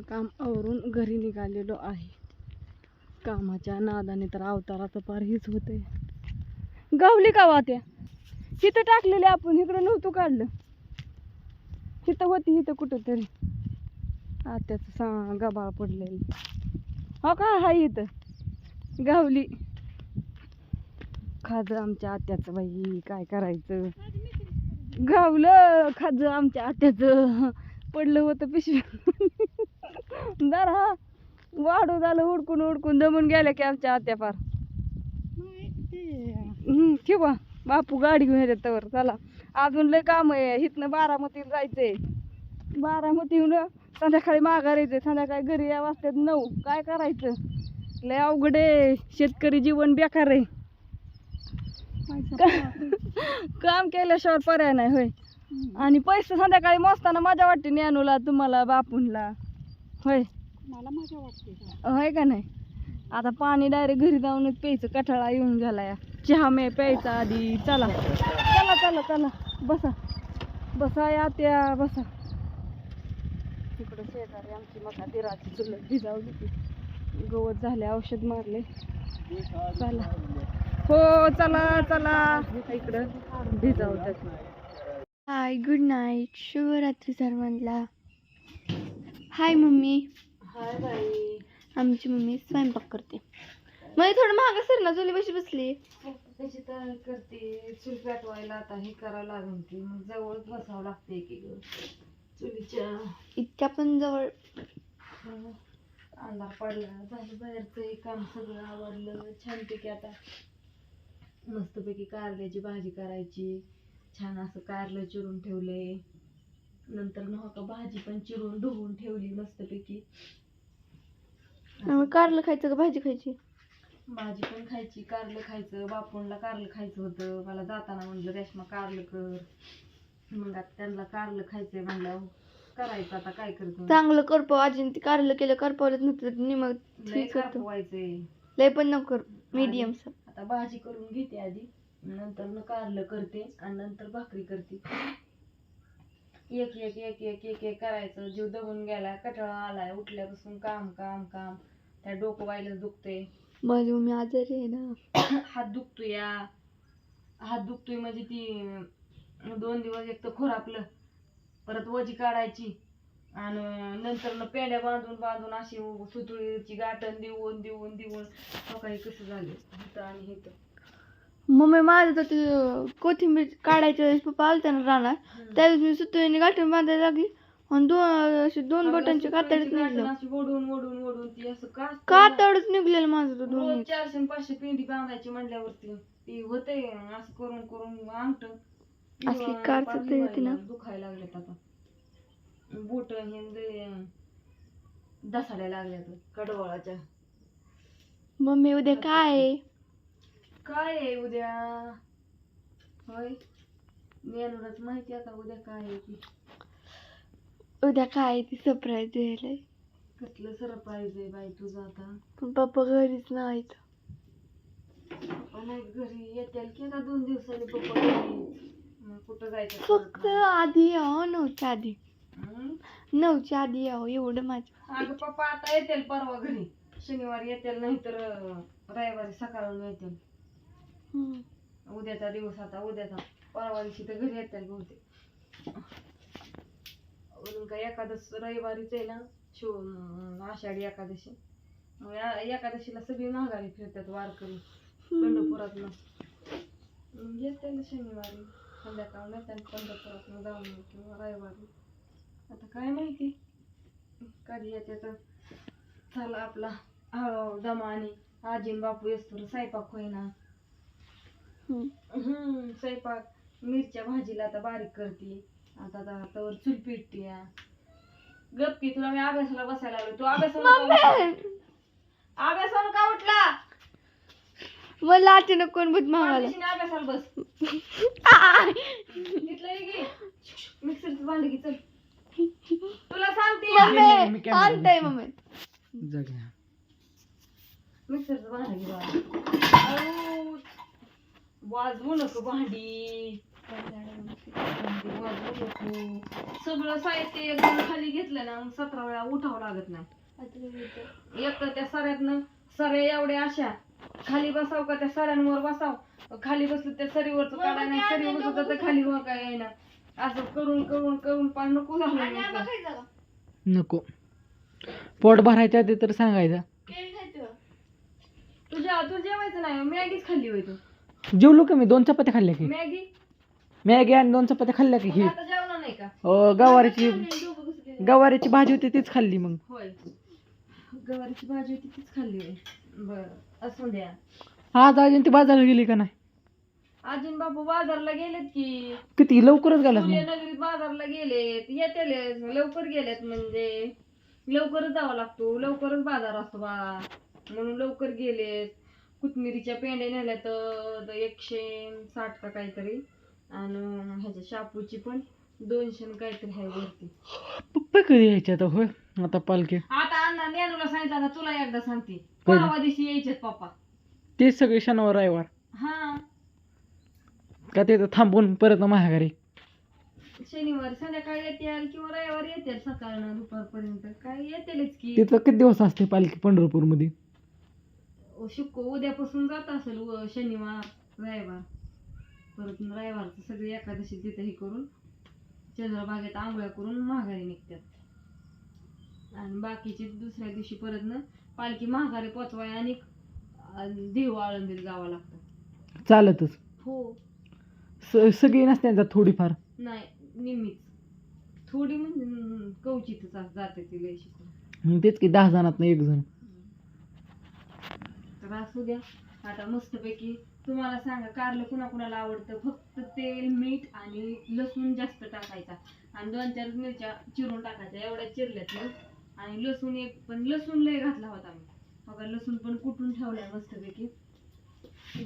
काम आवरून घरी निघालेलो आहे. कामाच्या नादाने तर अवताराचं पार हीच होते गावली का वात्या? हिथं टाकलेले आपण इकडं नव्हतं काढलं. हिथं होती हिथं कुठंतरी. आत्याचं सा गबाळ पडलेली. हो का? हा इथं. गावली. खाज आमच्या आत्याचं बाई काय करायचं? गावलं खाज आमच्या आत्याचं. पडलं होतं पिशवी. जरा वाढू झालं उडकून उडकून दमून गेल्या की आमच्या आत्या पार किंवा ठेवा बापू गाडी घेऊन येतात तर चला. अजून लय काम आहे. इथनं बारामतीला जायचंय. बारामतीहून संध्याकाळी माघार यायचंय. संध्याकाळी घरी या वाजतात नऊ. काय करायचं? लय अवघड आहे. शेतकरी जीवन बेकार आहे. काम केल्याशिवाय पर्याय नाही होय. आणि पैसे संध्याकाळी मोजताना मजा वाटते ज्ञानूला तुम्हाला बापूंला. होय. मला मजा वाटते होय का नाही? आता पाणी डायरेक्ट घरी जाऊनच प्यायचं कठाळा येऊन गेला या. चहा मे प्यायचा आधी. चला. चला चला चला. बसा. बसा या त्या बसा. तिकडं शेजारी आमची मका दिराची चुलत भिजावली ती गवत झाले औषध मारले. चला. हो चला चला. इकडं भिजावतात. हाय गुड नाईट शुभरात्री सर्वांना. हाय मम्मी. हाय बाई. आमची मम्मी स्वयंपाक करते. मग थोडं महाग सर ना चुली बशी बसली. त्याची तयारी करते चूल पेटवायला आता हे करायला लागून की मग जवळच बसावं लागते की ग चुलीच्या इतक्या पण जवळ. अंधार पडला झालं बाहेरचं हे काम सगळं आवडलं छानपैकी आता मस्तपैकी कारल्याची भाजी करायची छान असं कारलं चिरून ठेवलंय. नंतर न का भाजी पण चिरून धुवून ठेवली मस्तपैकी. मग कारलं खायचं का भाजी खायची? भाजी पण खायची कारलं खायचं बापूंला कारलं खायचं होतं. मला जाताना म्हणलं रेशमा कारलं कर. मग आता त्यांना कारलं खायचंय म्हणलं करायचं आता काय करतो? चांगलं करपाव आजी ते कारलं केलं करपावलं नव्हतं नि मग लय ठीक होतं करपवायचंय. लय पण नको मीडियम आता भाजी करून घेते आधी नंतर न कारलं करते आणि नंतर भाकरी करते. एक एक एक एक एक एक करायचं. जीव दबून गेला कटाळा आलाय उठल्यापासून काम काम काम. त्या डोकं व्हायला दुखते माझी मम्मी आजारी आहे ना. हात दुखतोय या. हात दुखतोय म्हणजे ती दोन दिवस एक तर खोरापलं परत वजी काढायची. आणि नंतर न पेंड्या बांधून बांधून अशी सुतळीची गाठण देऊन देऊन देऊन. सकाळी कसं झालं? इथं आणि इथं. मम्मी माझं तर ते कोथिंबीर काढायच्या वेळेस पप्पा आलते ना राहणार त्यावेळेस मी सुतळीने गाठून बांधायला लागली आणि दोन असे दोन बटनचे कातडच निघलं. अशी ओढून ओढून ओढून ती असं का कातडच निघलेलं माझं तर दोन रोज चारशे आणि पाचशे पेंडी बांधायची म्हणल्यावरती. ती होते असं करून करून अंगठ. असली होती ना. दुखायला लागलेत आता. बोट हे दसाड्या लागल्यात कडवळाच्या. मम्मी उद्या काय आहे? काय आहे उद्या? होय? मेनूलाच माहिती आता उद्या काय आहे ती? उद्या काय आहे ती सरप्राईज द्यायला कसलं सरप्राईज आहे बाई तुझं आता? पण पप्पा घरीच नाहीत. पप्पा नाही घरी. येतील की आता दोन दिवसांनी पप्पा घरी. मग कुठं जायचं फक्त. आधी यावं नऊच्या आधी. हं? नऊच्या आधी यावं एवढं माझं. अगं पप्पा आता येतील परवा घरी. शनिवारी येतील नाही तर रविवारी सकाळून येतील. उद्याचा दिवस आता उद्याचा. परवा दिवशी तर घरी येतात बहुतेक. अजून काय एकादश रविवारीच आहे ना शिव आषाढी एकादशी. मग एकादशीला सगळी माघारी फिरतात वारकरी पंढरपुरातनं. येते ना शनिवारी संध्याकाळ येतात पंढरपुरातनं जाऊन किंवा रविवारी. आता काय माहिती? कधी येते तर चला आपला हळूहळू दमाने आजीन बापू येतो साईपाक होईना. हम्म. स्वयंपाक. मिरच्या भाजीला आता बारीक करते. आता आता तवर चूल पेटते. गप की तुला मी अभ्यासाला बसायला लागलो तू अभ्यासाला? अभ्यासाला का उठला? मला अचानक कोण भूत मागायला पाठीशीने अभ्यासाला बस. तिथलं हे घे मिक्सरचं भांड घे चल. तुला सांगते. Mummy आणताय mummy. मिक्सरचं भांड घे बाळा. वाजवू नको भांडी. भांडी वाजवू नको. सगळं साहित्य एकदम खाली घेतलं ना मग सतरा वेळा उठावं लागत नाही. एक तर त्या सऱ्यातनं सऱ्या एवढ्या अशा. खाली बसाव का त्या सऱ्यांवर बसाव? खाली बसलं त्या सरीवरच काढाय नाही सरी बसत तर खाली वर काय येईना असं करून करून करून पार नको झालं. नको. पोट भरायच्या आधी तर सांगायचं. तुझ्या तू जेवायचं नाही मॅगीच खाल्ली होय तू. जेवलो का मी? दोन चपात्या खाल्ल्या की. मॅगी? मॅगी आणि दोन चपात्या खाल्ल्या की ही. आता जेवणार नाही का? अं, गवारीची गवारीची भाजी होती तीच खाल्ली मग. होय. गवारीची भाजी होती तीच खाल्ली होय. बर असू द्या. आज अजून ती बाजाराला गेली का नाही? अजून बापू बाजारला गेलेत की. किती? लवकरच मग. नगरीत बाजारला गेलेत. येतेले लवकर गेलेत म्हणजे. लवकरच जावं लागतो. लवकरच बाजार असतो बा. म्हणून लवकर गेलेत. कोथमिरीच्या पेंड्या नेल्या तर एकशे साठ का काहीतरी. आणि ह्याच्या शापूची पण दोनशे न काहीतरी आहे वरती. पप्पा कधी यायचे आता होय आता पालखी. आता अण्णा नेहरूला सांगितलं आता तुला एकदा सांगते. परवा दिवशी यायचेत पप्पा. तेच सगळे शनिवार रविवार. हा. का ते थांबून परत माझ्या घरी शनिवारी संध्याकाळी येतील किंवा रविवारी येतील सकाळ दुपारपर्यंत. काय येतीलच की. तिथं किती दिवस असते पालखी पंढरपूरमध्ये शुक्र उद्यापासून जात असेल उ- शनिवार रविवार. परत रविवारचं सगळी एकादशी तिथे हे करून चंद्रबागेत आंघोळ्या करून माघारी निघतात. आणि बाकीचे दुसऱ्या दिवशी परत ना पालखी माघारी पोचवाय आणि देव आळंदीला जावं लागतं. चालतच. हो. सगळी नसते थोडीफार? नाही निम्मीच. थोडी म्हणजे कवचितच जाते ती लय तेच की दहा जणात एक जण. तर असू द्या. आता मस्तपैकी तुम्हाला सांगा कारलं कुणाकुणाला आवडतं? फक्त तेल मीठ आणि लसूण जास्त टाकायचा. आणि दोन चार मिरच्या चिरून टाकायच्या एवढ्या चिरल्यात आणि लसूण एक पण लसूण लय घातला होता मी. बघा लसूण पण कुटून ठेवलाय मस्तपैकी.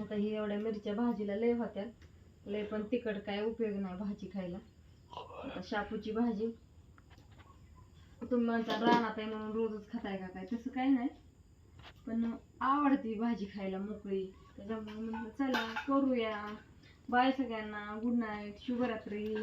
आता ही एवढ्या मिरच्या भाजीला लय होत्या. लय पण तिखट काय उपयोग नाही भाजी खायला. आता शापूची भाजी. तुम्ही म्हणता रानात आहे म्हणून रोजच खाताय का काय? तसं काय नाही. पण आवडते भाजी खायला मोकळी. त्याच्यामुळे म्हणलं चला करूया. बाय सगळ्यांना. Good night. शुभरात्री.